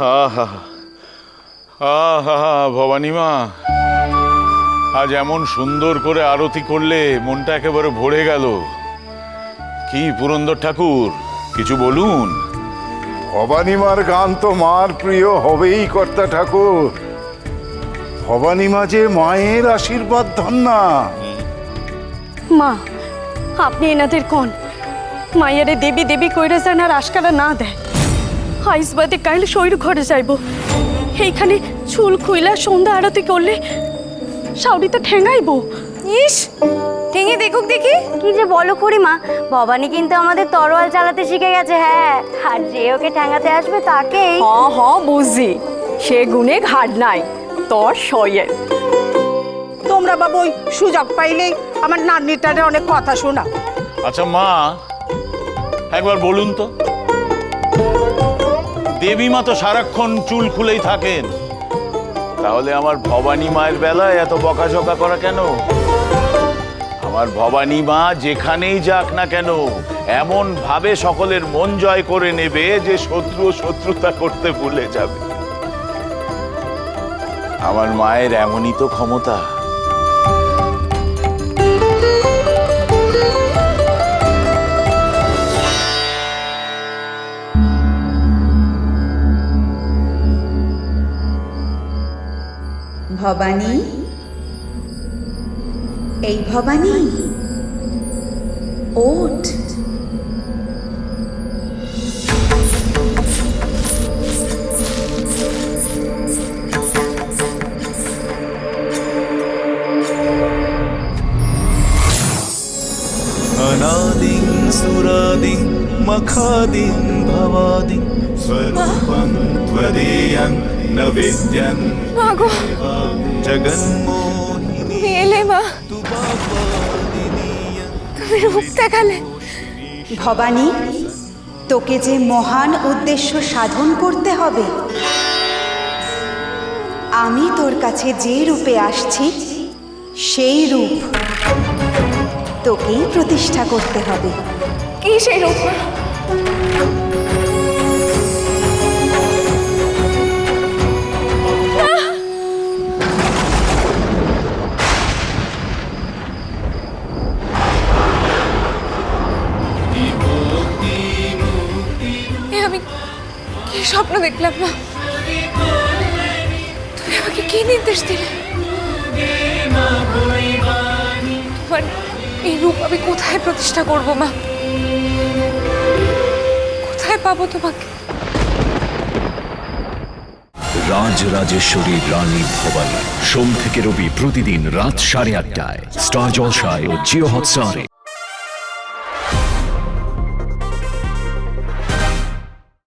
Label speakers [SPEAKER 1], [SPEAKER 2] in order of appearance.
[SPEAKER 1] আহা আহা ভবানী মা আজ এমন সুন্দর করে আরতি করলে মনটা একেবারে ভরে গেল। কি পুরন্দর ঠাকুর কিছু বলুন?
[SPEAKER 2] ভবানীমার গান তো মার প্রিয় হবেই কর্তা ঠাকুর। ভবানীমা যে মায়ের আশীর্বাদ ধন্যা
[SPEAKER 3] মা আপনি এনাদের কোন? মায়েরে দেবী দেবী কইরে যেন আর আশকারা না দেয়। আইস বাদে কাইল শৈর ঘরে যাইব। এইখানে চুল খুইলা সন্ধ্যা আরতি করলে সাউরিতে ঠেঙ্গাইব।
[SPEAKER 4] ইস ঠেঙে দেখুক দেখি।
[SPEAKER 5] কি যে বলো করি খুড়িমা ভবানী কিন্তু আমাদের তরোয়াল চালাতে শিখে গেছে হ্যাঁ। আর যে ওকে ঠ্যাঙ্গাতে আসবে তাকেই।
[SPEAKER 4] হ হ বুঝি। সে গুণে ঘাট নাই তোর সয়ে
[SPEAKER 6] তোমরা বাবু ওই সুযোগ পাইলেই আমার নাতনিটারে অনেক কথা শোনা।
[SPEAKER 1] আচ্ছা মা একবার বলুন তো। দেবী মা তো সারাক্ষণ চুল খুলেই থাকেন। তাহলে আমার ভবানী মায়ের বেলায় এত বকাঝকা করা কেন? আমার ভবানী মা যেখানেই যাক না কেন এমন ভাবে সকলের মন জয় করে নেবে যে শত্রু শত্রুতা করতে ভুলে যাবে। আমার মায়ের এমনই তো ক্ষমতা।
[SPEAKER 7] ভবানী এই ভবানী ওঠ
[SPEAKER 8] अनादिं सुरादिं मखादिं भवादिं स्वरूपं त्वदीयं न विद्यं
[SPEAKER 7] ভবানী তোকে যে মহান উদ্দেশ্য সাধন করতে হবে আমি তোর কাছে যে রূপে আসছি সেই রূপ তোকেই প্রতিষ্ঠা করতে হবে।
[SPEAKER 4] কি সেই রূপ কি স্বপ্ন দেখলাম, মা? তুমি আমাকে কি নির্দেশ দিলে? তোমার এই রূপ আমি কোথায় প্রতিষ্ঠা করব, মা? কোথায় পাবো তোমাকে?
[SPEAKER 9] রাজ রাজেশ্বরী রানী ভবানী। সোম থেকে রবি প্রতিদিন রাত সাড়ে আটটায়। স্টার জলসায় ও জিও